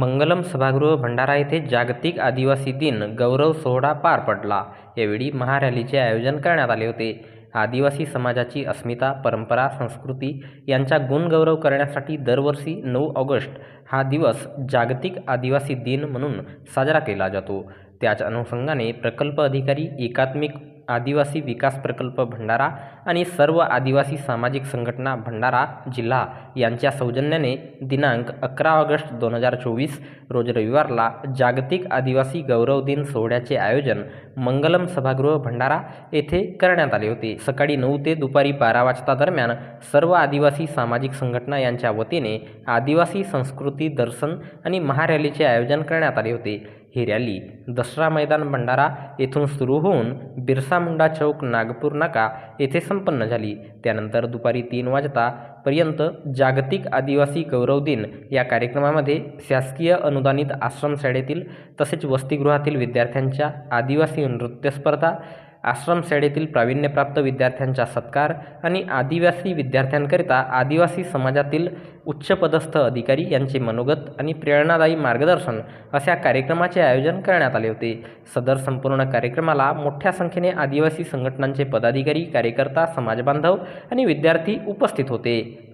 मंगलम सभागृह भंडारा येथे जागतिक आदिवासी दिन गौरव सोहळा पार पडला. यावेळी महारॅलीचे आयोजन करण्यात आले होते. आदिवासी समाजाची अस्मिता परंपरा संस्कृती यांचा गुणगौरव करण्यासाठी दरवर्षी नऊ ऑगस्ट हा दिवस जागतिक आदिवासी दिन म्हणून साजरा केला जातो. त्याच अनुषंगाने प्रकल्प अधिकारी एकात्मिक आदिवासी विकास प्रकल्प भंडारा आणि सर्व आदिवासी सामाजिक संघटना भंडारा जिल्हा यांच्या सौजन्याने दिनांक अकरा ऑगस्ट दोन हजार चोवीस रोज रविवारला जागतिक आदिवासी गौरव दिन सोहळ्याचे आयोजन मंगलम सभागृह भंडारा येथे करण्यात आले होते. सकाळी नऊ ते दुपारी बारा वाजता दरम्यान सर्व आदिवासी सामाजिक संघटना यांच्या वतीने आदिवासी संस्कृती दर्शन आणि महारॅलीचे आयोजन करण्यात आले होते. ही रॅली दसरा मैदान भंडारा येथून सुरू होऊन बिरसा मुंडा चौक नागपूर नाका येथे संपन्न झाली. त्यानंतर दुपारी तीन वाजता पर्यंत जागतिक आदिवासी गौरव दिन या कार्यक्रमामध्ये शासकीय अनुदानित आश्रमशाळेतील तसेच वसतिगृहातील विद्यार्थ्यांच्या आदिवासी नृत्य स्पर्धा आश्रमशाळेतील प्रावीण्यप्राप्त विद्यार्थ्यांचा सत्कार आणि आदिवासी विद्यार्थ्यांकरिता आदिवासी समाजातील उच्चपदस्थ अधिकारी यांचे मनोगत आणि प्रेरणादायी मार्गदर्शन अशा कार्यक्रमाचे आयोजन करण्यात आले होते. सदर संपूर्ण कार्यक्रमाला मोठ्या संख्येने आदिवासी संघटनांचे पदाधिकारी कार्यकर्ता समाजबांधव आणि विद्यार्थी उपस्थित होते.